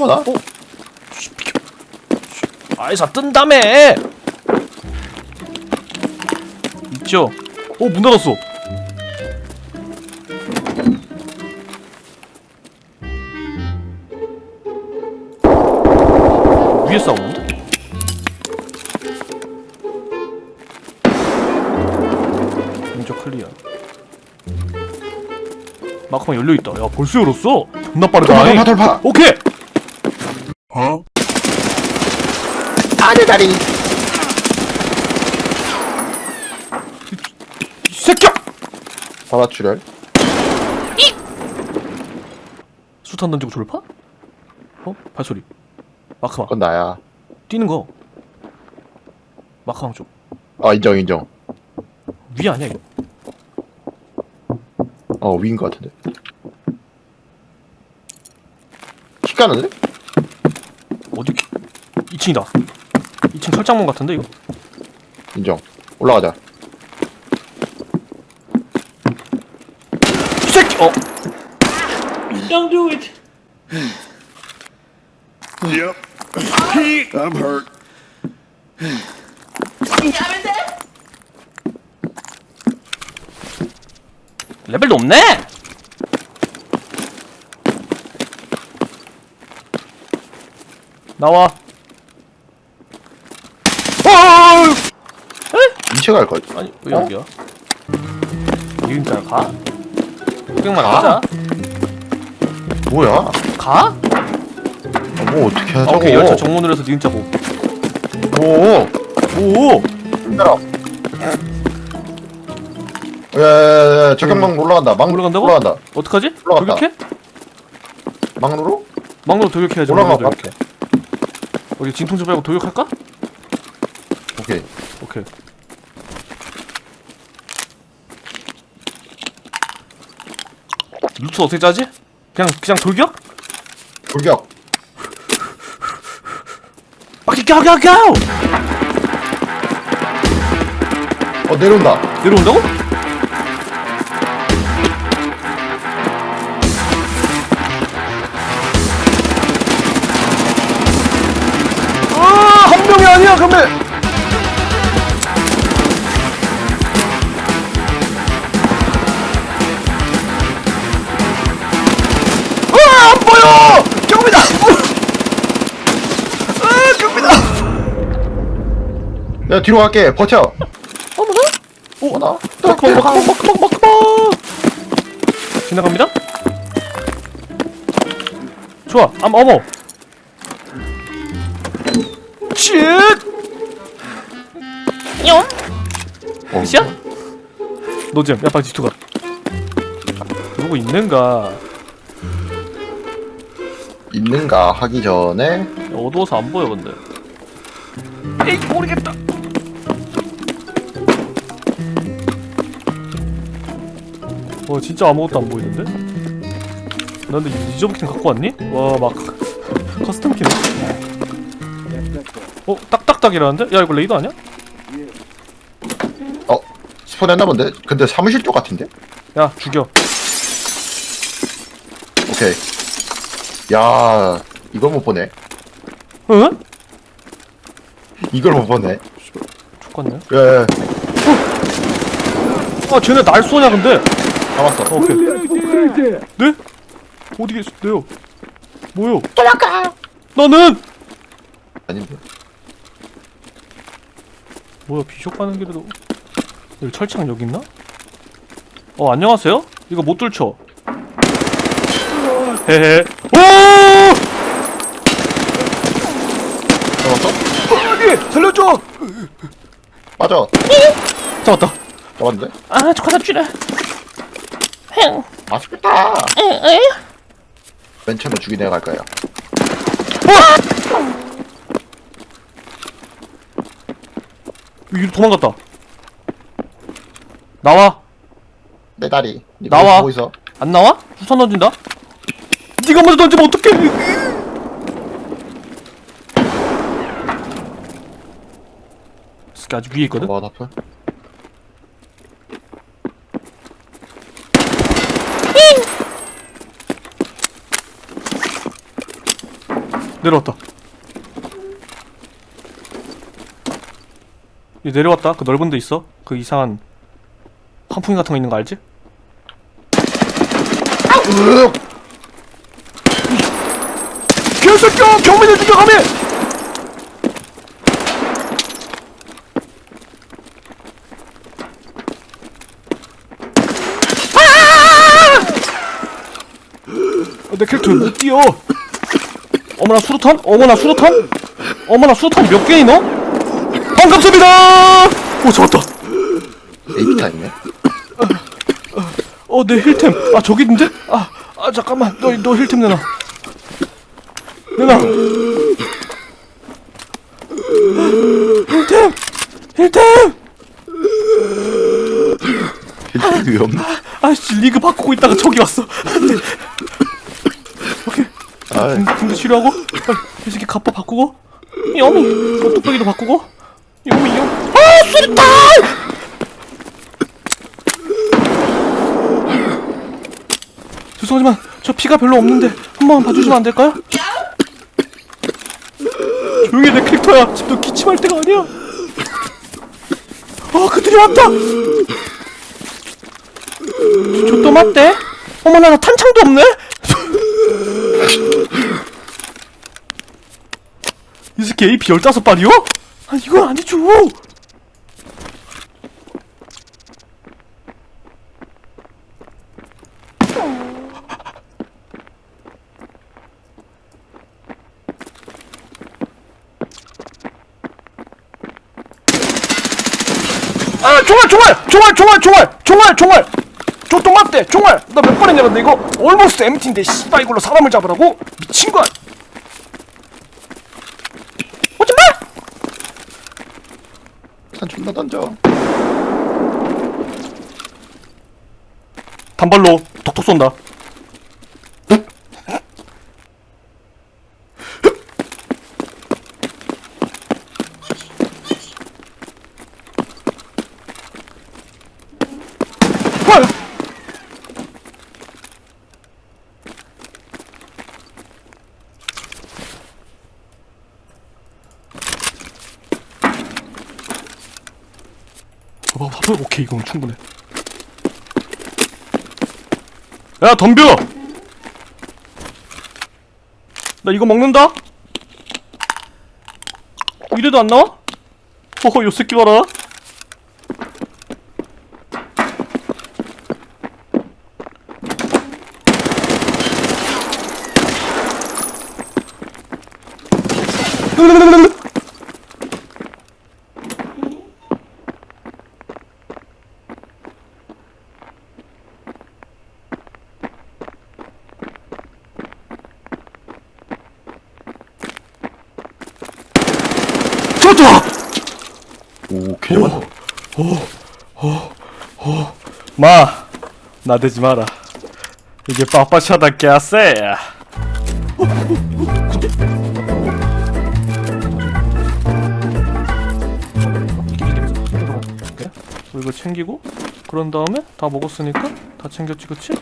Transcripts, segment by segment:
어 나 어? 씨, 비켜. 씨, 아이사 뜬다며! 있죠? 어, 문 닫았어. 위에 싸우는데? 왼쪽 클리어. 마크만 열려있다. 야, 벌써 열었어? 존나 빠르다. 돌파 돌파 돌파 오케이! 아내 다리 이 새끼야! 받아출혈 수탄 던지고 졸파? 어? 발소리. 마크마. 그건 나야 뛰는 거. 마크마 쪽. 아 인정 인정 위 아니야, 이거? 어 위인 것 같은데 키 까는데? 어디? 2층이다. 2층 철장문 같은데, 이거? 인정 올라가자 이 새끼! 어? Don't do it. Yep. I'm hurt. 레벨도 없네? 나와. 어! 2층 갈걸 아니, 왜 여기야? 니은자 가? 구경만 하자. 뭐야 가? 아, 뭐 어떻게 아, 하자고 오케이, 열차 정문으로 해서 니은자 고. 오 오! 힘들어 야 야 야 야 적격망 올라간다 망 올라간다고? 올라간다 어떡하지? 올라갔다. 돌격해? 망루로? 망으로 돌격해야지. 올라가 망으로 돌격해. 여기 진통제 빼고 돌격할까? 오케이 오케이. 루트 어떻게 짜지? 그냥 그냥 돌격? 돌격 바퀴 껴껴껴! 어 내려온다 내려온다고? 아한 명이 아니야 그러면 야 뒤로 갈게 버텨 어머나? 오, 마크막 마크막 지나갑니다. 좋아, 암 어머. 쉿! 영. 어, 시야? 노잼, 야 빨리 뒤투가. 그러고 있는가? 있는가 하기 전에 어두워서 안 보여 근데. 에이 모르겠다. 와 진짜 아무것도 안 보이는데? 나 근데 리저브킨 갖고 왔니? 와 막 커스텀 키네. 어 딱딱딱이라는데? 야 이거 레이더 아니야? 어 스폰했나 본데 근데 사무실 쪽 같은데 야 죽여. 오케이 야 이걸 못 보네 응? 이걸 못 보네 죽겠네. 야야 아 쟤네 날 쏘냐 근데? 잡았어 어, 오케이. 네? 어디 계세요? 뭐요? 도망가 나는 아닌데 뭐야 비숍 가는 길에도 여기 철창 여기 있나? 어 안녕하세요? 이거 못 뚫죠? 헤헤 오! 잡았어? 아니 살려줘! 빠져 잡았다 잡았는데 아, 조카 잡주라. 행, 맛있겠다? 맨 처음에 죽이네 갈 거야 이거 도망갔다 나와 내 다리 니 나와. 보고 있어 안 나와? 수선 던진다 네가 먼저 던지면 어떡해 스키 아직 위에 있거든? 와 나풀 내려왔다. 얘 내려왔다. 그 넓은 데 있어. 그 이상한 환풍기 같은 거 있는 거 알지? 으악! 개새끼야! 경민을 죽여가매! 아! 내 캐릭터 못 뛰어. 어머나 수류탄? 어머나 수류탄? 어머나 수류탄 몇 개니 너? 반갑습니다. 오 잡았다. AP 타임이네. 어, 내 힐템. 아, 저기 있는데? 아, 아, 잠깐만. 너, 너 힐템 내놔. 내놔. 힐템! 힐템! 왜 없나? 아씨, 리그 바꾸고 있다가 저기 왔어. 안 돼. 오케이. 아, 붕- 붕대 치료하고, 이 새끼 갑바 바꾸고, 여미, 어, 뚝배기도 바꾸고, 여미, 여미. 아, 수류탄! 죄송하지만, 저 피가 별로 없는데, 한 번만 봐주시면 안 될까요? 조용히 해, 내 캐릭터야. 지금 너 기침할 때가 아니야. 아, 그들이 왔다! 저또 맞대? 어머나, 나 탄창도 없네? 이 새끼 AP 15발이요? 아 이건 아니죠 아 총알 총알! 총알 총알 총알! 총알 총알! 저또 맞대 총알! 나 몇 번 했냐 근데 이거? 올모스트 MT인데 씨발 이걸로 사람을 잡으라고? 미친 거 아니야 오지마! 산 존나 던져. 단발로 톡톡 쏜다. 오케이, 이건 충분해. 야 덤벼 나 이거 먹는다 이래도 안 나와? 허허 요 새끼 봐라 좋다 오, 개만. 마 나대지 마라 이게 빠빠샤다 깨세야 이거 챙기고 그런 다음에 다 먹었으니까 다 챙겼지 그치?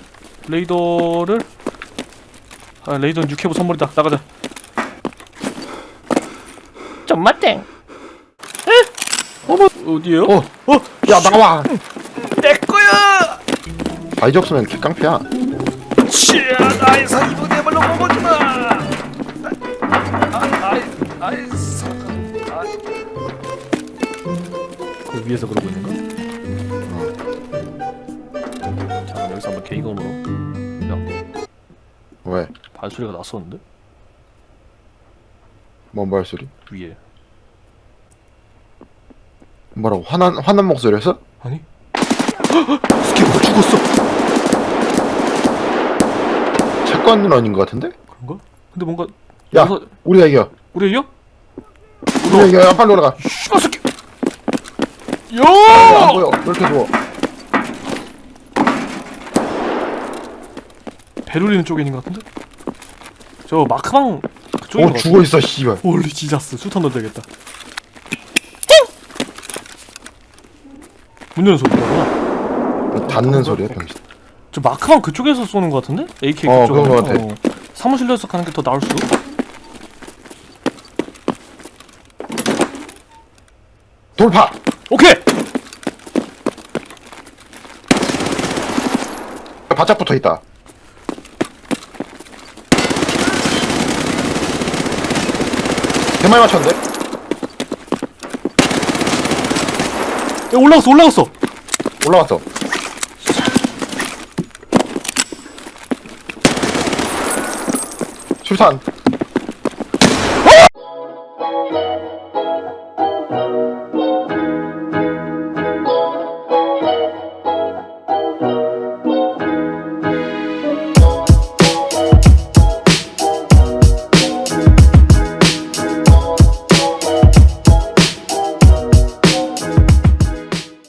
레이더를 아 레이더는 육해부 선물이다 나가자 좀 맞대. 어디에요? 어, 어? 야, 나와! 내 거야! 바이지 없으면 개깡패야. 치아 나의 사이버 내발로 먹어주마 아이 아이 사과 그 위에서 그러고 있는 거? 자 그럼 여기서 한번 개이건으로 야 왜? 발소리가 났었는데? 뭔 말소리? 위에 뭐라고? 화난, 화난 목소리였어? 아니? 스키가 죽었어 채권 런인 것 같은데? 그런가? 근데 뭔가 야, 여기서- 우리가 이겨. 우리 이겨? 우리가 이겨. 야, 빨리 올라가. 씨발 새끼 야, 안 야! 보여. 이렇게 누워. 베를린 쪽에 있는 것 같은데? 저 마크방 그쪽인 어, 것 같은데? 죽어 있어, 씨발. 홀리 지자스 수탄 던져야겠다 문 여는 소리구나. 닿는 소리야 방식. 저 마크방 그쪽에서 쏘는 거 같은데? AK 어, 그쪽으로. 그런 것 같아. 어. 사무실 녀석 가는 게 더 나을 수도? 돌파. 오케이! 바짝 붙어 있다. 대말 맞췄는데? 야, 올라갔어 올라갔어 올라갔어 출산.